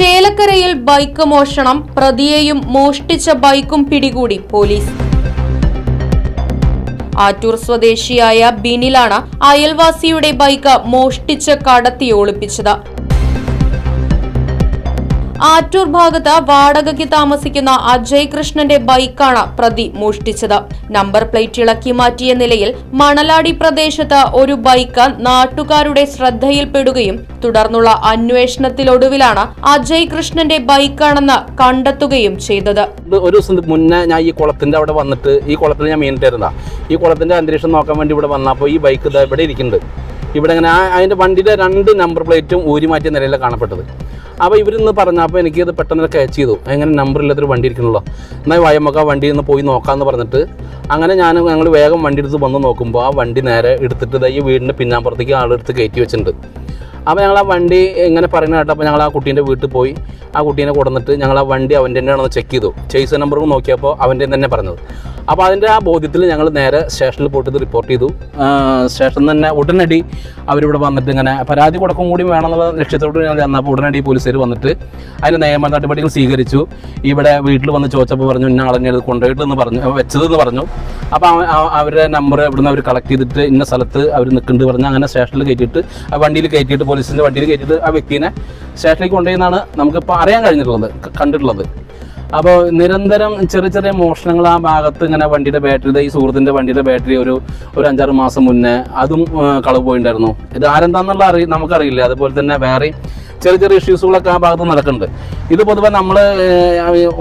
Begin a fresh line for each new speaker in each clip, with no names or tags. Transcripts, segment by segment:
ചേലക്കരയിൽ ബൈക്ക് മോഷണം. പ്രതിയെയും മോഷ്ടിച്ച ബൈക്കും പിടികൂടി പോലീസ്. ആറ്റൂർ സ്വദേശിയായ ബിനിലാണ് അയൽവാസിയുടെ ബൈക്ക് മോഷ്ടിച്ച് കടത്തി ഒളിപ്പിച്ചത്. ആറ്റൂർ ഭാഗത്ത് വാടകയ്ക്ക് താമസിക്കുന്ന അജയ് കൃഷ്ണന്റെ ബൈക്കാണ് പ്രതി മോഷ്ടിച്ചത്. നമ്പർ പ്ലേറ്റ് ഇളക്കി മാറ്റിയ നിലയിൽ മണലാടി പ്രദേശത്ത് ഒരു ബൈക്ക് നാട്ടുകാരുടെ ശ്രദ്ധയിൽപ്പെടുകയും തുടർന്നുള്ള അന്വേഷണത്തിലൊടുവിലാണ് അജയ് കൃഷ്ണന്റെ ബൈക്കാണെന്ന് കണ്ടെത്തുകയും ചെയ്തത്.
ഒരു ദിവസം മുന്നേ ഞാൻ ഈ കുളത്തിന്റെ അവിടെ വന്നിട്ട് ഈ കുളത്തിൽ ഞാൻ മീനിട്ടായിരുന്ന ഈ കുളത്തിന്റെ അന്തരീക്ഷം നോക്കാൻ വേണ്ടി ഇവിടെ വന്നപ്പോൾ ഈ ബൈക്ക് ഇവിടെ ഇരിക്കുന്നുണ്ട്. ഇവിടെ അങ്ങനെ അതിന്റെ വണ്ടിയുടെ രണ്ട് നമ്പർ പ്ലേറ്റും ഊരി മാറ്റിയ നിലയിലാണ് കാണപ്പെട്ടത്. അപ്പോൾ ഇവരിന്ന് പറഞ്ഞപ്പോൾ എനിക്ക് ഇത് പെട്ടെന്ന് ക്യാച്ച് ചെയ്തു. എങ്ങനെ നമ്പർ ഇല്ലാത്തൊരു വണ്ടി ഇരിക്കണല്ലോ. എന്നാൽ വയമ്മക്ക വണ്ടി ഒന്ന് പോയി നോക്കാമെന്ന് പറഞ്ഞിട്ട് അങ്ങനെ ഞാൻ ഞങ്ങൾ വേഗം വണ്ടി എടുത്ത് വന്ന് നോക്കുമ്പോൾ ആ വണ്ടി നേരെ എടുത്തിട്ട് ഈ വീടിന്റെ പിന്നാമ്പുറത്തേക്ക് ആളെടുത്ത് കയറ്റി വെച്ചിട്ടുണ്ട്. അപ്പോൾ ഞങ്ങൾ ആ വണ്ടി ഇങ്ങനെ പറയുന്ന കേട്ടപ്പോൾ ഞങ്ങൾ ആ കുട്ടീന്റെ വീട്ടിൽ പോയി. ആ കുട്ടീനെ കൊടുന്നിട്ട് ഞങ്ങൾ ആ വണ്ടി അവന്റെ തന്നെയാണെന്ന് ചെക്ക് ചെയ്തു. ചേസ് നമ്പറും നോക്കിയപ്പോൾ അവന്റെ തന്നെ പറഞ്ഞത്. അപ്പോൾ അതിന്റെ ആ ബോധ്യത്തിൽ ഞങ്ങൾ നേരെ സ്റ്റേഷനിൽ പോയിട്ട് റിപ്പോർട്ട് ചെയ്തു. സ്റ്റേഷനിൽ തന്നെ ഉടനടി അവരിവിടെ വന്നിട്ട് ഇങ്ങനെ പരാതി കൊടുക്കും കൂടി വേണമെന്നുള്ള ലക്ഷ്യത്തോട് ഞങ്ങൾ ചെന്നപ്പോൾ ഉടനടി പോലീസുകാർ വന്നിട്ട് അതിന്റെ നിയമ നടപടികൾ സ്വീകരിച്ചു. ഇവിടെ വീട്ടിൽ വന്ന് ചോദിച്ചപ്പോൾ പറഞ്ഞു ഇന്ന ആളെന്നെ കൊണ്ടുപോയിട്ടെന്ന് പറഞ്ഞു വെച്ചതെന്ന് പറഞ്ഞു. അപ്പോൾ അവ- അവ- അവരുടെ നമ്പർ ഇവിടുന്ന് അവർ കളക്ട് ചെയ്തിട്ട് ഇന്ന സ്ഥലത്ത് അവർ നിൽക്കുന്നുണ്ട് പറഞ്ഞ് അങ്ങനെ സ്റ്റേഷനിൽ കയറ്റിയിട്ട് ആ വണ്ടിയിൽ കയറ്റിയിട്ട് പോലീസിന്റെ വണ്ടിയിൽ കയറ്റിയിട്ട് ആ വ്യക്തിനെ സ്റ്റേഷനിലേക്ക് കൊണ്ടുപോയെന്നാണ് നമുക്കിപ്പോൾ അറിയാൻ കഴിഞ്ഞിട്ടുള്ളത് കണ്ടിട്ടുള്ളത്. അപ്പോൾ നിരന്തരം ചെറിയ ചെറിയ മോഷണങ്ങൾ ആ ഭാഗത്ത് ഇങ്ങനെ വണ്ടിയുടെ ബാറ്ററി ഈ സുഹൃത്തിന്റെ വണ്ടിയുടെ ബാറ്ററി ഒരു ഒരു അഞ്ചാറ് മാസം മുന്നേ അതും കളവ് പോയിട്ടുണ്ടായിരുന്നു ഇത് ആരെന്താന്നുള്ള അറി നമുക്കറിയില്ല. അതുപോലെ തന്നെ വേറെ ചെറിയ ചെറിയ ഇഷ്യൂസുകളൊക്കെ ആ ഭാഗത്ത് നടക്കുന്നുണ്ട്. ഇത് പൊതുവെ നമ്മൾ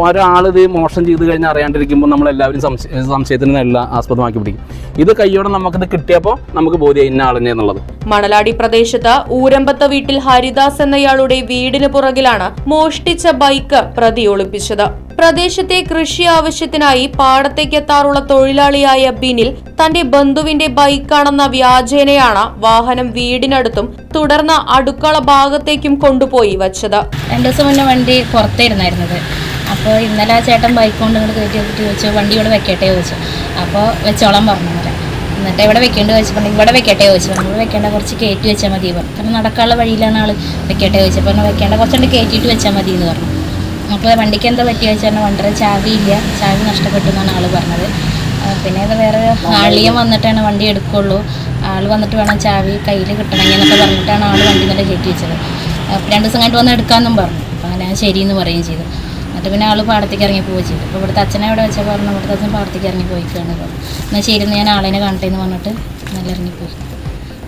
ഒരാൾ ഇത് മോഷണം ചെയ്ത് കഴിഞ്ഞാൽ അറിയാണ്ടിരിക്കുമ്പോൾ നമ്മൾ എല്ലാവരും സംശയ സംശയത്തിന് നല്ല ആസ്പദമാക്കി പിടിക്കും. ഇത് കയ്യോടെ നമുക്കിത് കിട്ടിയപ്പോൾ നമുക്ക് ബോധ്യം ഇന്ന ആളിനെ എന്നുള്ളത്.
മണലാടി പ്രദേശത്ത് ഊരമ്പത്ത വീട്ടിൽ ഹരിദാസ് എന്നയാളുടെ വീടിന് പുറകിലാണ് മോഷ്ടിച്ച ബൈക്ക് പ്രതി ഒളിപ്പിച്ചത്. പ്രദേശത്തെ കൃഷി ആവശ്യത്തിനായി പാടത്തേക്കെത്താറുള്ള തൊഴിലാളിയായ ബിനിൽ തന്റെ ബന്ധുവിന്റെ ബൈക്കാണെന്ന വ്യാജേനയാണ് വാഹനം വീടിനടുത്തും തുടർന്ന് അടുക്കള ഭാഗത്തേക്കും കൊണ്ടുപോയി വച്ചത്.
രണ്ടു ദിവസം മുന്നേ വണ്ടി പുറത്തിരുന്നായിരുന്നത് അപ്പോൾ ഇന്നലെ ആ ചേട്ടൻ ബൈക്ക് കൊണ്ട് ഇങ്ങോട്ട് കയറ്റി വെച്ചിട്ട് ചോദിച്ചു വണ്ടി ഇവിടെ വെക്കട്ടെ? ചോദിച്ചു. അപ്പോൾ വെച്ചോളാൻ പറഞ്ഞു എന്നിട്ട് ഇവിടെ വെക്കേണ്ടി? ചോദിച്ചപ്പോൾ ഇവിടെ വെക്കട്ടെ? ചോദിച്ചു. ഇവിടെ വെക്കേണ്ട കുറച്ച് കയറ്റി വെച്ചാൽ മതി. പറഞ്ഞു. കാരണം നടക്കാനുള്ള വഴിയിലാണ് ആൾ വെക്കട്ടെ ചോദിച്ചപ്പോൾ വെക്കേണ്ട കുറച്ചുകൊണ്ട് കയറ്റിയിട്ട് വെച്ചാൽ മതി എന്ന് പറഞ്ഞു. അപ്പോൾ വണ്ടിക്ക് എന്താ പറ്റിയ വെച്ചാൽ വണ്ടിയുടെ ഇല്ല. ചാവി നഷ്ടപ്പെട്ടു എന്നാണ് ആൾ പറഞ്ഞത്. പിന്നെ ഇത് വേറെ ആളിയം വന്നിട്ടാണ് വണ്ടി എടുക്കുള്ളൂ. ആൾ വന്നിട്ട് വേണം ചാവി കയ്യിൽ കിട്ടണമെങ്കിൽ എന്നൊക്കെ പറഞ്ഞിട്ടാണ് ആൾ വണ്ടി നല്ല കയറ്റി വെച്ചത്. രണ്ട് ദിവസം കഴിഞ്ഞിട്ട് വന്ന് എടുക്കാമെന്നും പറഞ്ഞു. അപ്പോൾ ഞാൻ ശരിയെന്ന് പറയുകയും ചെയ്തു. എന്നിട്ട് പിന്നെ ആൾ പാടത്തേക്ക് ഇറങ്ങി പോവുകയും ചെയ്തു. അപ്പോൾ ഇവിടുത്തെ അച്ഛനെ ഇവിടെ വെച്ചാൽ പറഞ്ഞു ഇവിടുത്തെ അച്ഛൻ പാടത്തേക്ക് ഇറങ്ങി പോയിക്കാണ് പറഞ്ഞു എന്നാൽ എന്ന് ഞാൻ ആളിനെ കാണട്ടെ എന്ന് പറഞ്ഞിട്ട് നല്ല ഇറങ്ങിപ്പോയി.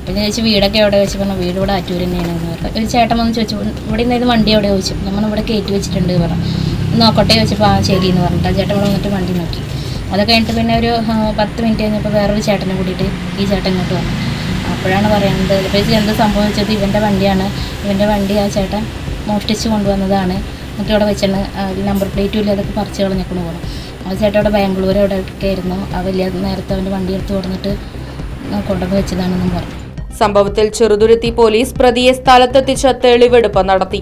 അപ്പോൾ ഞാൻ ചോദിച്ചു വീടൊക്കെ എവിടെ വെച്ച് പറഞ്ഞു വീട് ഇവിടെ ആറ്റൂർ തന്നെയാണ് എന്ന് പറഞ്ഞു. ഒരു ചേട്ടൻ വന്ന് ചോദിച്ചു ഇവിടെ നിന്ന് വണ്ടി എവിടെ? ചോദിച്ചു. നമ്മൾ ഇവിടെ കയറ്റി വെച്ചിട്ടുണ്ട് പറഞ്ഞു. നോക്കട്ടെ ചോദിച്ചപ്പോൾ ആ ശരി എന്ന് പറഞ്ഞിട്ട് ചേട്ടൻ ഇവിടെ വന്നിട്ട് വണ്ടി നോക്കി. അത് കഴിഞ്ഞിട്ട് പിന്നെ ഒരു പത്ത് മിനിറ്റ് കഴിഞ്ഞപ്പോൾ വേറൊരു ചേട്ടനെ കൂട്ടിയിട്ട് ഈ ചേട്ടൻ ഇങ്ങോട്ട് വന്നു. അപ്പോഴാണ് പറയുന്നത് ഇപ്പോൾ എന്ത് സംഭവിച്ചത് ഇവന്റെ വണ്ടിയാണ്. ഇവന്റെ വണ്ടി ആ ചേട്ടൻ മോഷ്ടിച്ച് കൊണ്ടുവന്നതാണ്. എന്നിട്ട് ഇവിടെ വെച്ചാണ് നമ്പർ പ്ലേറ്റും ഇല്ല അതൊക്കെ പറിച്ച് കളഞ്ഞേക്കൊണ്ട് പോകണം ആ ചേട്ടൻ ഇവിടെ ബാംഗ്ലൂർ അവിടെ ഒക്കെ ആയിരുന്നു ആ വലിയ നേരത്തെ അവന്റെ വണ്ടി എടുത്ത് കൊടുത്തിട്ട് കൊണ്ടുവന്ന് വെച്ചതാണെന്നും പറഞ്ഞു.
സംഭവത്തിൽ ചെറുതുരുത്തി പോലീസ് പ്രതിയെ സ്ഥലത്തെത്തിച്ച് തെളിവെടുപ്പ് നടത്തി